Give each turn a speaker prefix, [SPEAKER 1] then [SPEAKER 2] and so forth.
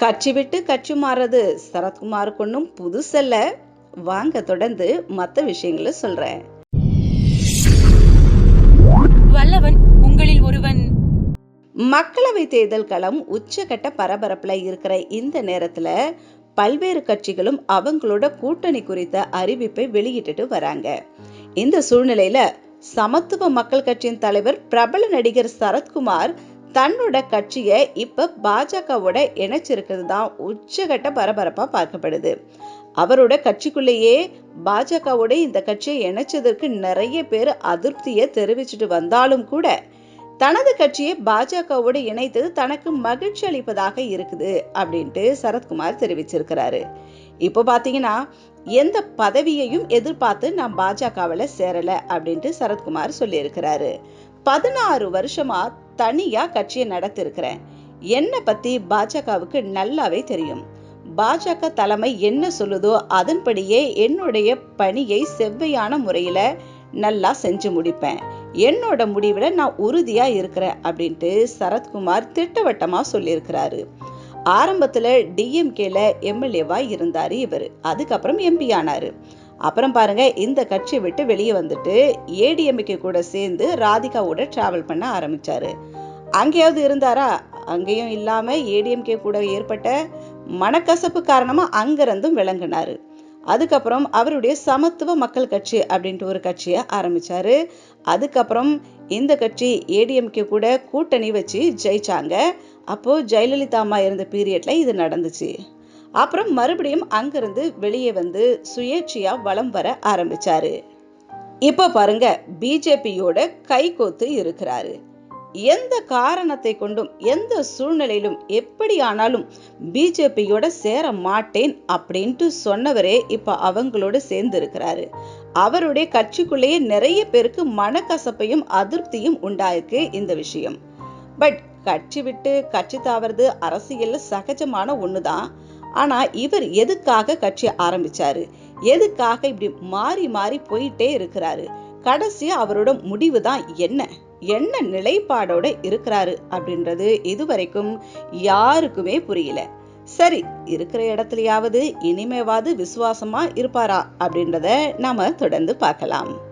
[SPEAKER 1] கட்சி விட்டு கட்சி மாறுறது சரத்குமாருக்கு ஒன்றும் புதுசல்ல வாங்க தொடர்ந்து மற்ற விஷயங்களை சொல்றேன்.
[SPEAKER 2] வல்லவன் உங்களில் ஒருவன்.
[SPEAKER 1] மக்களவை தேர்தல் களம் உச்சகட்ட பரபரப்புல இருக்கிற இந்த நேரத்துல பல்வேறு கட்சிகளும் அவங்களோட கூட்டணி குறித்த அறிவிப்பை வெளியிட்டுட்டு வராங்க. இந்த சூழ்நிலையில சமத்துவ மக்கள் கட்சியின் தலைவர் பிரபல நடிகர் சரத்குமார் தன்னோட கட்சியை இப்ப பாஜகவோட இணைச்சிருக்கிறது தான் உச்சகட்ட பரபரப்பா பார்க்கப்படுது. அவரோட கட்சிக்குள்ளேயே பாஜகவோட இந்த கட்சியை இணைச்சதற்கு நிறைய பேர் அதிருப்தியை தெரிவிச்சுட்டு வந்தாலும் கூட தனது கட்சியை பாஜகவோடு இணைத்து தனக்கு மகிழ்ச்சி அளிப்பதாக இருக்குது அப்படின்ட்டு சரத்குமார் தெரிவிச்சிருக்கிறாரு. இப்போ பாத்தீங்கன்னா எந்த பதவியையும் எதிர்பார்த்து நான் பாஜகவில் சேரல அப்படின்ட்டு சரத்குமார் சொல்லியிருக்கிறாரு. பதினாறு வருஷமா தனியா கட்சியை நடத்திருக்கிறேன். என்னை பத்தி பாஜகவுக்கு நல்லாவே தெரியும். பாஜக தலைமை என்ன சொல்லுதோ அதன்படியே என்னுடைய பணியை செவ்வையான முறையில நல்லா செஞ்சு முடிப்பேன். என்னோட முடிவில் நான் உறுதியா இருக்கிறேன் அப்படின்ட்டு சரத்குமார் திட்டவட்டமா சொல்லியிருக்கிறாரு. ஆரம்பத்துல டிஎம்கேல எம்எல்ஏவா இருந்தாரு இவர். அதுக்கப்புறம் எம்பி ஆனாரு. அப்புறம் பாருங்க இந்த கட்சி விட்டு வெளியே வந்துட்டு ஏடிஎம்கே கூட சேர்ந்து ராதிகாவோட டிராவல் பண்ண ஆரம்பிச்சாரு. அங்கேயாவது இருந்தாரா? அங்கேயும் இல்லாம ஏடிஎம்கே கூட ஏற்பட்ட மனக்கசப்பு காரணமா அங்கிருந்தும் விளங்கினாரு. அதுக்கப்புறம் அவருடைய சமத்துவ மக்கள் கட்சி அப்படின்ட்டு ஒரு கட்சியை ஆரம்பிச்சாரு. அதுக்கப்புறம் இந்த கட்சி ஏடிஎம்கே கூட கூட்டணி வச்சு ஜெயிச்சாங்க. அப்போது ஜெயலலிதா அம்மா இருந்த பீரியட்ல இது நடந்துச்சு. அப்புறம் மறுபடியும் அங்கிருந்து வெளியே வந்து சுயேட்சையா வலம் வர ஆரம்பிச்சாரு. இப்போ பாருங்க பிஜேபியோட கைகோத்து இருக்கிறாரு. எந்த காரணத்தை கொண்டும் எந்த சூழ்நிலையிலும் எப்படி ஆனாலும் பிஜேபியோட சேர மாட்டேன் அப்படின்ட்டு சொன்னவரே இப்ப அவங்களோட சேர்ந்து இருக்கிறாரு அவருடைய கட்சிக்குள்ளேயே நிறைய பேருக்கு மனக்கசப்பையும் அதிருப்தியும் உண்டாயிருக்கு இந்த விஷயம். பட் கட்சி விட்டு கட்சி தாவறது அரசியல்ல சகஜமான ஒண்ணுதான். ஆனா இவர் எதுக்காக கட்சி ஆரம்பிச்சாரு? எதுக்காக இப்படி மாறி மாறி போயிட்டே இருக்கிறாரு? கடைசியா அவரோட முடிவு தான் என்ன? என்ன நிலைப்பாடோட இருக்கிறாரு அப்படின்றது இதுவரைக்கும் யாருக்குமே புரியல. சரி இருக்கிற இடத்துலயாவது இனிமேவாது விசுவாசமா இருப்பாரா அப்படின்றத நாம தொடர்ந்து பார்க்கலாம்.